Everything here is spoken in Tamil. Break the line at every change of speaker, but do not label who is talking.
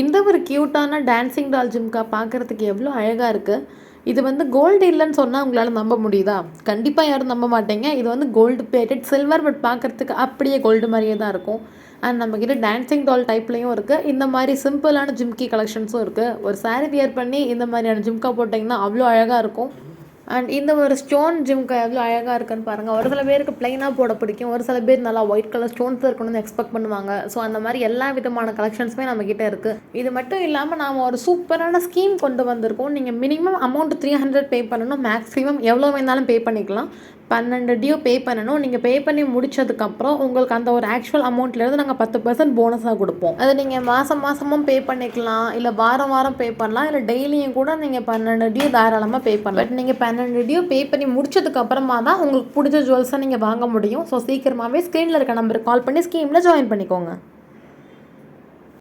இந்த ஒரு க்யூட்டான டான்சிங் டால் ஜிம்கா பார்க்குறதுக்கு எவ்வளோ அழகாக இருக்குது இது வந்து கோல்டு இல்லைன்னு சொன்னால் உங்களால் நம்ப முடியுதா? கண்டிப்பாக யாரும் நம்ப மாட்டேங்க. இது வந்து கோல்டு பிளேட்டட் சில்வர் பட் பார்க்குறதுக்கு அப்படியே கோல்டு மாதிரியே தான் இருக்கும். அண்ட் நம்மக்கிட்ட டான்சிங் டால் டைப்லேயும் இருக்குது இந்த மாதிரி சிம்பிளான ஜிம்கி கலெக்ஷன்ஸும் இருக்குது ஒரு சாரி வியர் பண்ணி இந்த மாதிரியான ஜிம்கா போட்டிங்கன்னா அவ்வளோ அழகாக இருக்கும். அண்ட் இந்த ஒரு ஸ்டோன் ஜிம்கா எவ்வளோ அழகாக இருக்குன்னு பாருங்கள் ஒரு சில பேருக்கு ப்ளைனாக போட பிடிக்கும். ஒரு சில பேர் நல்லா ஒயிட் கலர் ஸ்டோன்ஸ் இருக்கணும்னு எக்ஸ்பெக்ட் பண்ணுவாங்க. ஸோ அந்த மாதிரி எல்லா விதமான கலெக்ஷன்ஸுமே நம்மக்கிட்ட இருக்குது இது மட்டும் இல்லாமல் நாம் ஒரு சூப்பரான ஸ்கீம் கொண்டு வந்திருக்கோம். நீங்கள் minimum amount three hundred pay பண்ணணும். மேக்ஸிமம் எவ்வளோ வேணாலும் பே பண்ணிக்கலாம். பன்னெண்டு டியூ பே பண்ணணும். நீங்கள் பே பண்ணி முடிச்சதுக்கப்புறம் உங்களுக்கு அந்த ஒரு ஆக்சுவல் அமௌண்ட்லேருந்து நாங்கள் பத்து பர்சன்ட் போனஸாக கொடுப்போம். அதை நீங்கள் மாதம் மாதமும் பே பண்ணிக்கலாம். இல்லை வாரம் வாரம் பே பண்ணலாம். இல்லை டெய்லியும் கூட நீங்கள் பன்னெண்டு டியூ தாராளமாக பே பண்ணலாம். பட் நீங்கள் பன்னெண்டு டியூ பே பண்ணி முடிச்சதுக்கு அப்புறமா தான் உங்களுக்கு பிடிச்ச ஜுவல்ஸை நீங்கள் வாங்க முடியும். ஸோ சீக்கிரமாகவே ஸ்க்ரீனில் இருக்க நம்பருக்கு கால் பண்ணி ஸ்கீமில் ஜாயின் பண்ணிக்கோங்க.